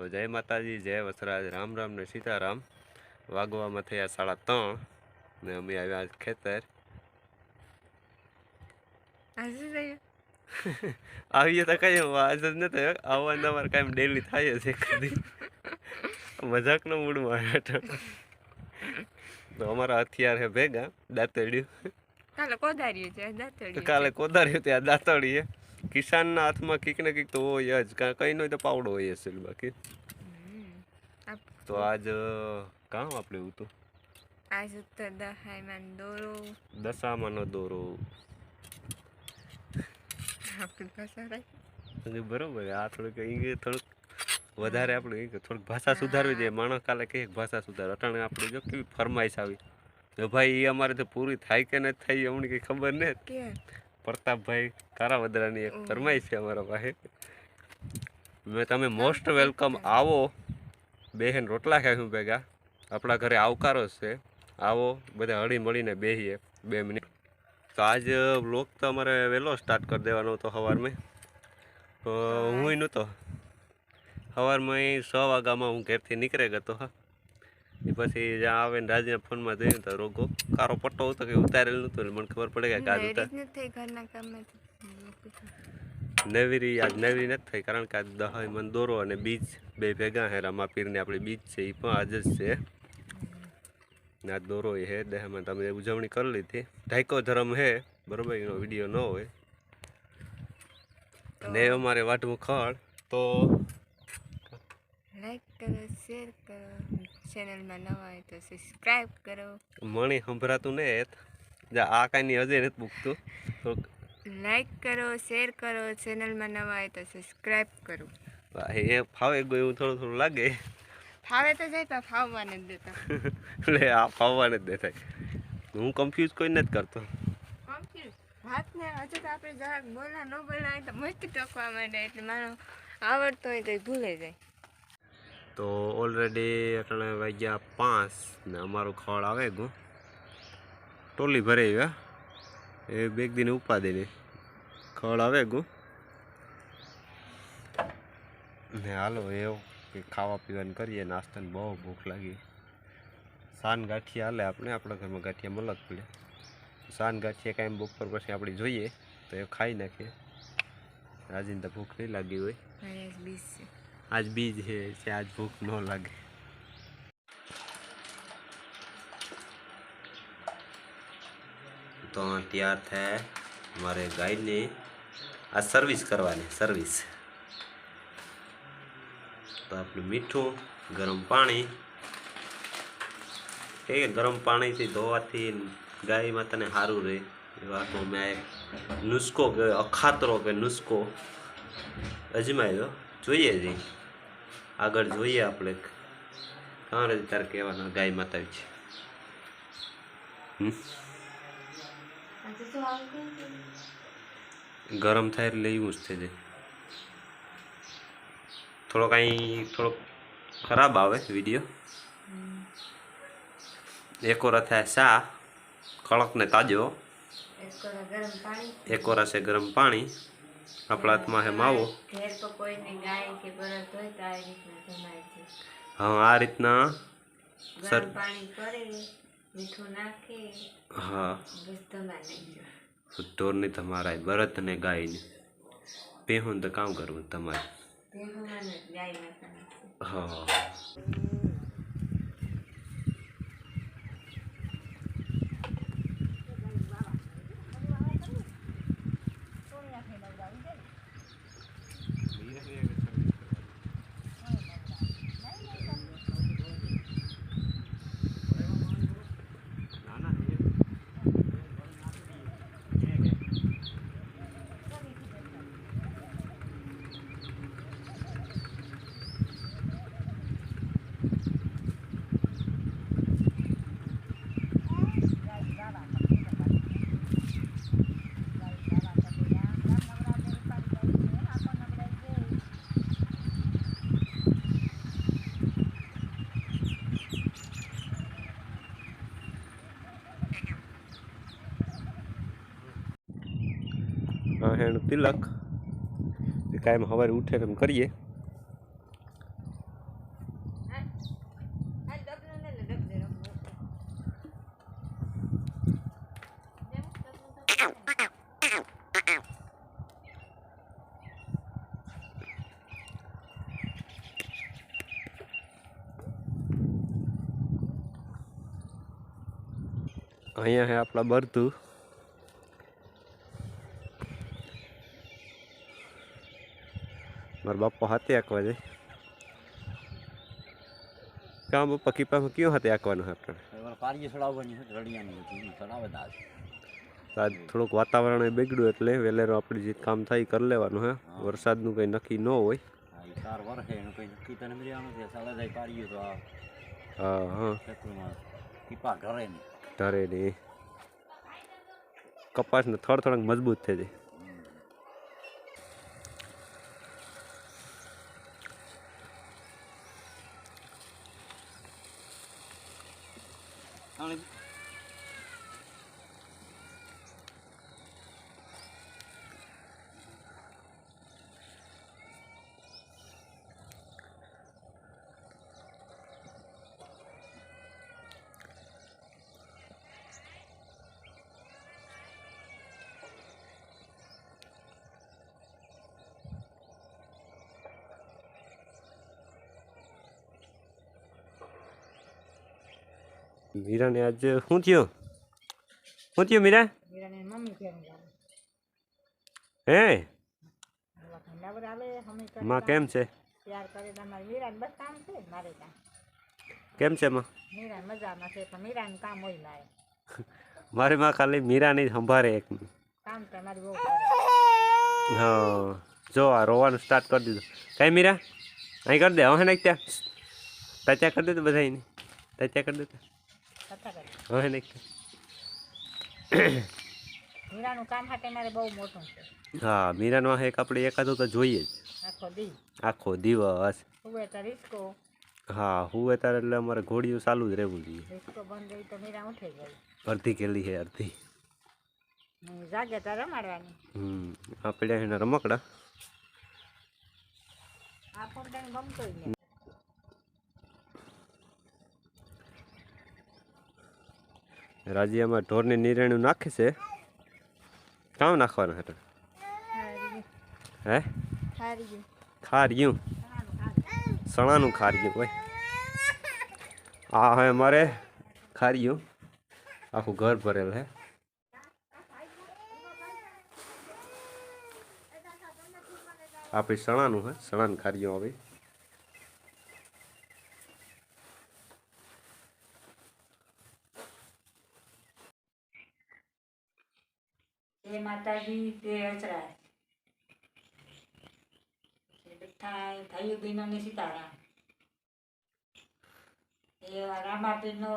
તો જય માતાજી જય વસરાજ. રામ રામ ને સીતારામ. વાગવામાં થયા સાડા ત્રણ ને અમે આવ્યા ખેતર. આવીએ તો કઈ વાજ જ નથી આવવા તમારે કાંઈ ડેલી થાય છે કદી મજાકનો મૂડમાં આવ્યા તો અમારા હથિયાર હે ભેગા દાંતડિયું. કાલે કોદાર્યું છે તો કાલે કોદાર્યું ત્યાં દાંતડીએ કિસાનના હાથમાં કીક ને કીક તો હોય જ. કાં કંઈ નહીં તો પાવડો હોય છે બાકી તો આજ કામ આપણે હતું? આજ ઉત્તર દહાયમાં દોરો. દશામાનો દોરો. આપણી ભાષા રાખી બરોબર આ થોડુંક ઈ થોડુંક વધારે આપણે થોડીક ભાષા સુધારવી જોઈએ. માણસ કાલે કે ભાષા સુધાર. અટાણે આપણે જો કેવી ફરમાઈશ આવી. તો ભાઈ એ અમારે તો પૂરી થાય કે નથી થઈ એમની કંઈ ખબર કે? પ્રતાપભાઈ કારાવદરાની એક ફરમાઈ છે અમારા પાસે. મેં તમે મોસ્ટ વેલકમ આવો. બેહેન રોટલા ખાઈશું ભેગા. આપણા ઘરે આવકારો છે. આવો બધા હળી મળીને બેસીએ બે મિનિટ. તો આજ બ્લોગ તો અમારે વહેલો સ્ટાર્ટ કરી દેવાનો હતો સવારમાં. તો હું. નહોતો. સવારમાં છ વાગ્યામાં હું ઘેરથી નીકળે ગયો હા. એ પછી જ્યાં આવે ને રાજીના ફોનમાં જોયું તો રોગો કારો પટ્ટો હતો કે ઉતારેલ નતો એટલે મને ખબર પડે કે આજ ઉતાર નવીરી આજ નવીરી નથી થઈ કારણ કે આજ દહાઈ મન દોરો અને બીજ બે ભેગા હે રામાપીરની આપણી બીજ છે એ પણ આજ જ છે. ને આજ દોરો એ હે દહેમાં તમે ઉજવણી કરી લીધી. ઢાઈકો ધર્મ હે બરોબર એનો વીડિયો ન હોય. ને અમારે વાટવું ખડ તો લાઈક કરો શેર કરો ચેનલમાં નવા હોય તો સબસ્ક્રાઈબ કરો. મણી સંભળાતું ને જા આ કાંઈ હજે નથી મૂકતું. તો લાઈક કરો શેર કરો ચેનલમાં નવા હોય તો સબસ્ક્રાઈબ કરો. એ ફાવે ગયું એવું થોડું થોડું લાગે. ફાવે તો જાય પણ ફાવવા નથી દેતા. એટલે આ ફાવવા જ દેતા. હું કન્ફ્યુઝ કોઈ નથી કરતો. વાતને હજુ તો આપણે જરાક બોલા ન બોલા હોય તો મસ્ત ટકવા માંડે એટલે મારો આવડતો હોય તો એ ભૂલે જાય. તો ઓલરેડી અટણે વાગ્યા પાંચ ને અમારું ખળ આવે ગયું ટોલી ભરાઈ ગયા એ બેગ દીને ઉપાદીને ખળ આવે ગયું ને હાલો એવું કે ખાવા પીવાનું કરીએ, નાસ્તાને બહુ ભૂખ લાગી. સાન ગાંઠિયા હાલે આપણે, આપણા ઘરમાં ગાંઠિયા મલક પડે. સાન ગાંઠિયા કાંઈ બપોર પછી આપણે જોઈએ, તો એ ખાઈ નાખીએ રાજીને તો ભૂખ નહીં લાગી હોય. આજ બીજ છે આજ ભૂખ ન લાગે. તો તૈયાર થાય મારે ગાયની આ સર્વિસ કરવાની સર્વિસ તો આપણું મીઠું, ગરમ પાણી. એ ગરમ પાણીથી ધોવાથી ગાય માતાને સારું રહે. એવા તો મેં નુસ્કો કે અખાતરો કે નુસ્ખો. અજમાવ્યો જોઈએ જ ઈ. આગળ જોઈએ આપણે. કાં રે તારે કહેવાના ગાય માતા છે. ગરમ થાય એટલે એવું જ થઈ જાય. થોડો કાંઈ થોડોક ખરાબ આવે વીડિયો. એકોરા થાય શા કડક ને તાજો. એકોરા છે ગરમ પાણી. આપણા હાથમાં હે માવો. હા આ રીતના સર હા. ઢોરની તમારા બળદ ને ગાયને પહેવું તો કામ કરવું તમારે. હા. એનું તિલક કાયમ સવારે ઉઠે એમ કરીએ. અહીંયા હે આપણા બરતું. બાપા હાથે આંકવા જાય. કામ બાપા કીપામાં કયું હાથે આંકવાનું છે આપણે? પારીએ ચડાવવાની છે રડિયાની ચડાવે આજ થોડુંક વાતાવરણ બગડ્યું એટલે વેલેરો આપણે જે કામ થાય કરી લેવાનું હે. વરસાદનું કંઈ નક્કી ન હોય. ચાર વર્ષે એનું કંઈ નક્કી તને મળ્યાનું નથી ચાલે જાય પાડીએ તો આ હા હા. ખેતરમાં ઘરે નહીં. નહીં. કપાસને થોડ થોડાક મજબૂત થઈ જાય. મીરાને આજે શું થયું? શું થયું મીરા? હે? માં કેમ છે? કામ છે માં? મીરા. માં ખાલી મીરાની સંભાળે એક. તો હા જો આ રોવાનું સ્ટાર્ટ કરી દીધું. કઈ મીરા? અહીં કરી દે હવે નાખ ત્યાં. ત્યાં કરી દે બધા એને ત્યાં કરી દે કથા કરે હવે નહીં મીરાનું કામ હાટે મારે બહુ મોટું છે. હા મીરાનો એક આપણે એકાદો તો જોઈએ જ. આખો દી. આખો દિવસ. હવે તો રિસ્કો હા હું તાર એટલે અમારે ઘોડીયું ચાલુ જ રહેવું જોઈએ. રિસ્કો બંધ રહી તો મીરા ઉઠે ગઈ અડધી કેલી છે અડધી. જાગે તાર રમાડવાની. હમ આપણે એના રમકડા. આ ફોટાને ગમતો જ નહીં રાજીયામાં ઢોરની નિરેણું નાખે છે. કામ નાખવાનું હતું હે? ખાર્યું. સણાનું ખાર્યું હોય આ હવે મારે ખાર્યું. આખું ઘર ભરેલ હે. આપણી સણાનું હે સણાનું ખાર્યું હવે તે માતાજી તે અચરાય થાય, થયું ભાઈઓ ને સીતારામ. એ રામાપીરનો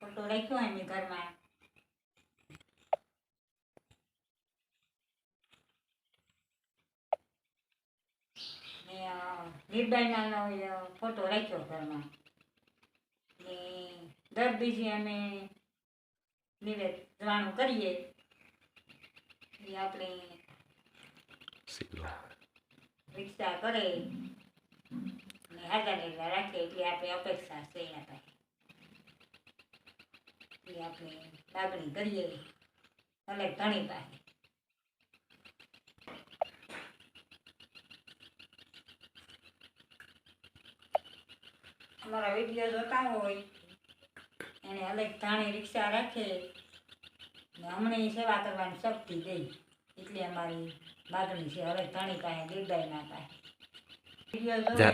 ફોટો રાખ્યો એમ ઘરમાં. ને નિર્બાઈનાનો ફોટો રાખ્યો ઘરમાં. ને, દર બીજી અમે નિવેદવાનું કરીએ. એ આપણે રિક્ષા કરે ને હાજર એટલા રાખે એટલે આપણે અપેક્ષા છે એના પાસે. એ આપણે લાગણી કરીએ. ભલે ઘણી પાસે. અમારા વીડિયો જોતા હોય એને અલગ ધાણી રિક્ષા રાખે. ઈ સેવા કરવાની શક્તિ દે એટલે અમારી માગણી છે. હવે ધણી પાસે દીરદાય ના પાસે વીડિયો જોવે.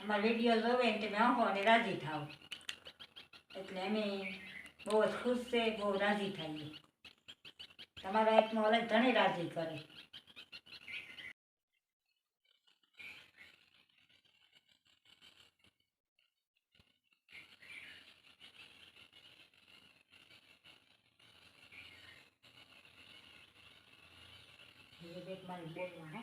અમારે વીડિયો જોવે ને તમે આવો અને રાજી થાવ એટલે અમે બહુ જ ખુશ છે બહુ રાજી થઈએ. તમારા એકમાં અલગ ધણી રાજી કરે. વિવેક મારી બોલવા હે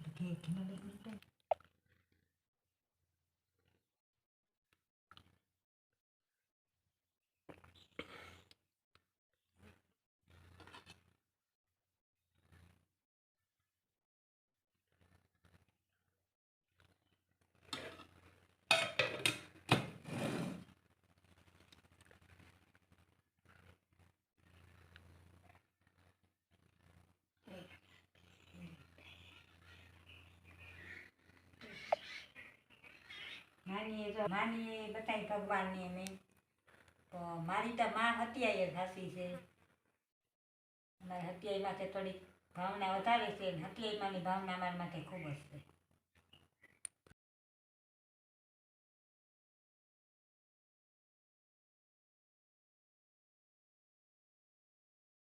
Aquí, aquí no le gusta. તો માનીએ બધાય ભગવાનની અમે. તો મારી તો માં હત્યાએ સાસી છે. અમારી હત્યાઈ માથે થોડીક ભાવના વધારે છે અને હત્યાઈ માની ભાવના મારી માથે ખૂબ જ છે.